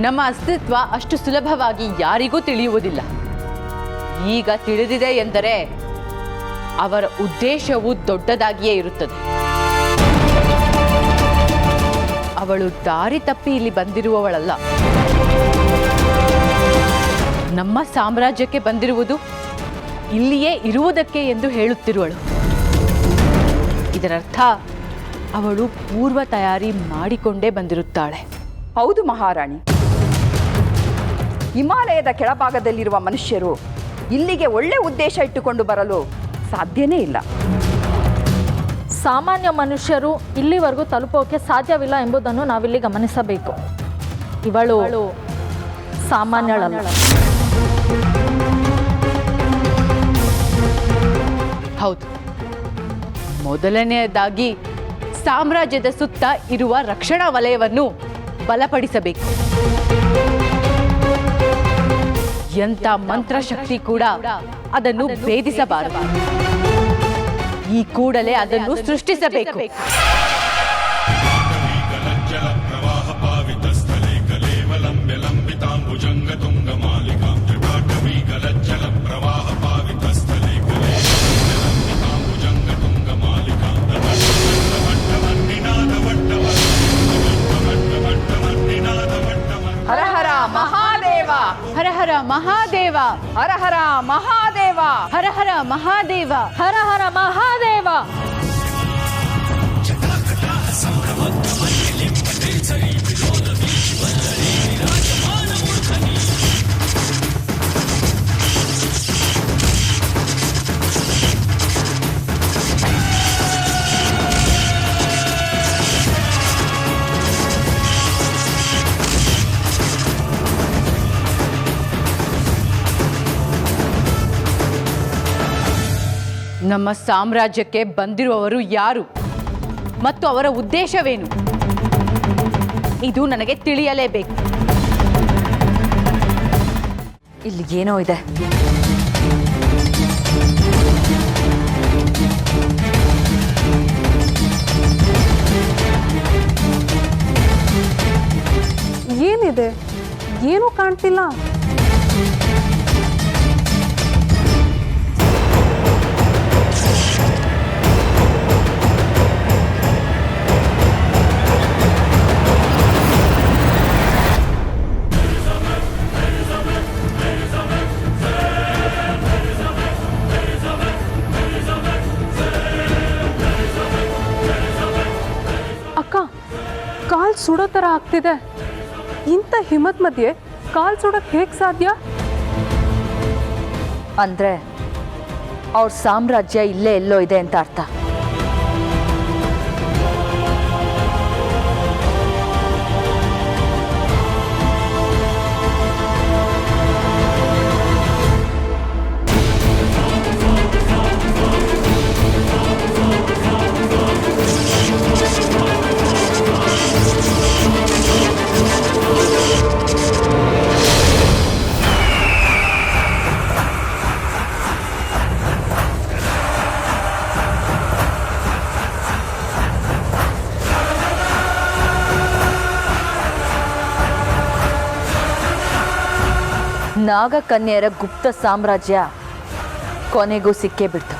ನಮ್ಮ ಅಸ್ತಿತ್ವ ಅಷ್ಟು ಸುಲಭವಾಗಿ ಯಾರಿಗೂ ತಿಳಿಯುವುದಿಲ್ಲ. ಈಗ ತಿಳಿದಿದೆ ಎಂದರೆ ಅವರ ಉದ್ದೇಶವು ದೊಡ್ಡದಾಗಿಯೇ ಇರುತ್ತದೆ. ಅವಳು ದಾರಿ ತಪ್ಪಿ ಇಲ್ಲಿ ಬಂದಿರುವವಳಲ್ಲ. ನಮ್ಮ ಸಾಮ್ರಾಜ್ಯಕ್ಕೆ ಬಂದಿರುವುದು ಇಲ್ಲಿಯೇ ಇರುವುದಕ್ಕೆ ಎಂದು ಹೇಳುತ್ತಿರುವಳು. ಇದರರ್ಥ ಅವಳು ಪೂರ್ವ ತಯಾರಿ ಮಾಡಿಕೊಂಡೇ ಬಂದಿರುತ್ತಾಳೆ. ಹೌದು ಮಹಾರಾಣಿ. ಹಿಮಾಲಯದ ಕೆಳಭಾಗದಲ್ಲಿರುವ ಮನುಷ್ಯರು ಇಲ್ಲಿಗೆ ಒಳ್ಳೆ ಉದ್ದೇಶ ಇಟ್ಟುಕೊಂಡು ಬರಲು ಸಾಧ್ಯನೇ ಇಲ್ಲ. ಸಾಮಾನ್ಯ ಮನುಷ್ಯರು ಇಲ್ಲಿವರೆಗೂ ತಲುಪೋಕೆ ಸಾಧ್ಯವಿಲ್ಲ ಎಂಬುದನ್ನು ನಾವಿಲ್ಲಿ ಗಮನಿಸಬೇಕು. ಇವಳು ಸಾಮಾನ್ಯಳಲ್ಲ. ಹೌದು. ಮೊದಲನೆಯದಾಗಿ ಸಾಮ್ರಾಜ್ಯದ ಸುತ್ತ ಇರುವ ರಕ್ಷಣಾ ವಲಯವನ್ನು ಬಲಪಡಿಸಬೇಕು. ಎಂಥ ಮಂತ್ರಶಕ್ತಿ ಕೂಡ ಅದನ್ನು ಭೇದಿಸಬಾರದು. ಈ ಕೂಡಲೇ ಅದನ್ನು ಸೃಷ್ಟಿಸಬೇಕು. ಹರ ಹರ ಮಹಾದೇವ ಹರ ಹರ ಮಹಾದೇವ ಹರ ಹರ ಮಹಾದೇವ ಹರ ಹರ ಮಹಾದೇವ. ನಮ್ಮ ಸಾಮ್ರಾಜ್ಯಕ್ಕೆ ಬಂದಿರುವವರು ಯಾರು? ಮತ್ತು ಅವರ ಉದ್ದೇಶವೇನು? ಇದು ನನಗೆ ತಿಳಿಯಲೇಬೇಕು. ಇಲ್ಲಿ ಏನೋ ಇದೆ. ಏನಿದೆ? ಏನೂ ಕಾಣ್ತಿಲ್ಲ. ಕಾಲ್ ಸುಡೋ ಥರ ಆಗ್ತಿದೆ. ಇಂಥ ಹಿಮತ್ ಮಧ್ಯೆ ಕಾಲು ಸುಡೋಕ್ಕೆ ಹೇಗೆ ಸಾಧ್ಯ? ಅಂದ್ರೆ ಅವ್ರ ಸಾಮ್ರಾಜ್ಯ ಇಲ್ಲೇ ಎಲ್ಲೋ ಇದೆ ಅಂತ ಅರ್ಥ. ನಾಗಕನ್ಯರ ಗುಪ್ತ ಸಾಮ್ರಾಜ್ಯ ಕೊನೆಗೂ ಸಿಕ್ಕೇ ಬಿಡ್ತು.